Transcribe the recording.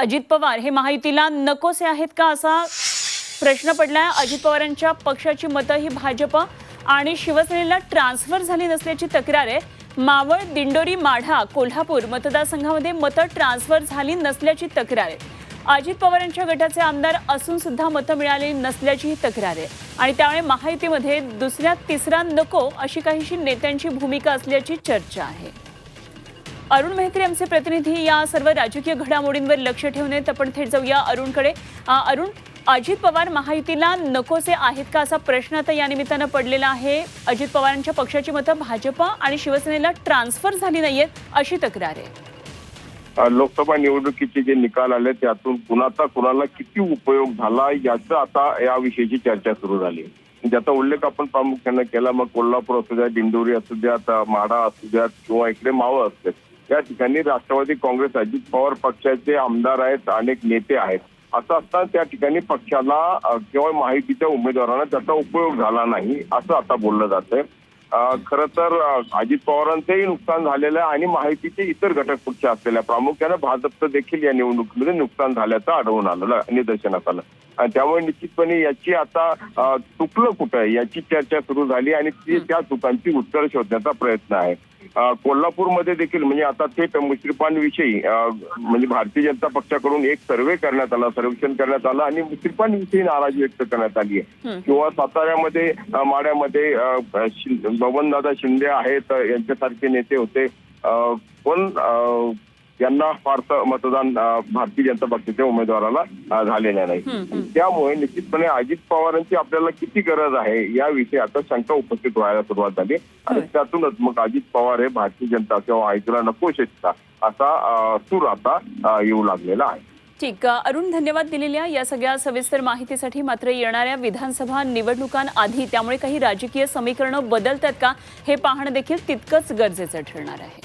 अजित पवार हे महायुतीला नकोसे आहेत का असा प्रश्न पडलाय. अजित पवारांच्या पक्षाची मतं ही भाजप आणि शिवसेनेला ट्रान्सफर झाली नसल्याची तक्रार आहे. मावळ दिंडोरी माढा कोल्हापूर मतदारसंघामध्ये मतं ट्रान्सफर झाली नसल्याची तक्रार आहे. अजित पवारांच्या गटाचे आमदार असून सुद्धा मतं मिळाली नसल्याचीही तक्रार आहे. आणि त्यामुळे महायुतीमध्ये दुसऱ्या तिसरा नको अशी काहीशी नेत्यांची भूमिका असल्याची चर्चा आहे. अरुण मेहकरे आमचे प्रतिनिधी या सर्व राजकीय घडामोडींवर लक्ष ठेवून आहेत. आपण थेट जाऊया अरुणकडे. अरुण अजित पवार महायुतीला नकोसे आहेत का असा प्रश्न आता या निमित्तानं पडलेला आहे. अजित पवारांच्या पक्षाची मतं भाजपा आणि शिवसेनेला ट्रान्सफर झाली नाहीयेत अशी तक्रार आहे. लोकसभा निवडणुकीचे जे निकाल आले त्यातून कुणाचा कुणाला किती उपयोग झाला याचं आता याविषयीची चर्चा सुरू झाली. ज्याचा उल्लेख आपण प्रामुख्याने केला मग कोल्हापूर असू द्या दिंडोरी असू द्यात माडा माढा असू द्यात किंवा इकडे मावळ असते या ठिकाणी राष्ट्रवादी काँग्रेस अजित पवार पक्षाचे आमदार आहेत अनेक नेते आहेत. असं असताना त्या ठिकाणी पक्षाला अ, किंवा माहितीच्या उमेदवारांना त्याचा उपयोग झाला नाही असं आता बोललं जातंय. खरं तर अजित पवारांचंही नुकसान झालेलं आहे आणि माहितीचे इतर घटक पक्ष असलेल्या प्रामुख्यानं भाजपचं देखील या निवडणुकीमध्ये नुकसान झाल्याचं आढळून आलं निदर्शनास आलं. आणि त्यामुळे निश्चितपणे याची आता चुकलं कुठं? आहे याची चर्चा सुरू झाली आणि ती त्या चुकांची उत्तर शोधण्याचा प्रयत्न आहे. कोल्हापूरमध्ये देखील म्हणजे आता थेट मुश्रीफांविषयी म्हणजे भारतीय जनता पक्षाकडून एक सर्वे करण्यात आला सर्वेक्षण करण्यात आलं आणि मुश्रीफांविषयी नाराजी व्यक्त करण्यात आली आहे. किंवा साताऱ्यामध्ये माड्यामध्ये बबनदादा शिंदे आहेत यांच्यासारखे नेते होते. पण यांना फारसं मतदान भारतीय जनता पक्षाच्या उमेदवाराला अ, झालेलं नाही. त्यामुळे निश्चितपणे अजित पवारांची आपल्याला किती गरज आहे याविषयी आता शंका उपस्थित व्हायला सुरुवात झाली. आणि. त्यातूनच मग अजित पवार हे भारतीय जनता किंवा आयतीला नको शकता असा सूर आता येऊ लागलेला आहे. ठीक अरुण धन्यवाद दिलेल्या या सगळ्या सविस्तर माहितीसाठी मात्र येणाऱ्या विधानसभा निवडणुकांआधी त्यामुळे काही राजकीय समीकरणं बदलतात का हे पाहणं देखील तितकंच गरजेचं ठरणार आहे.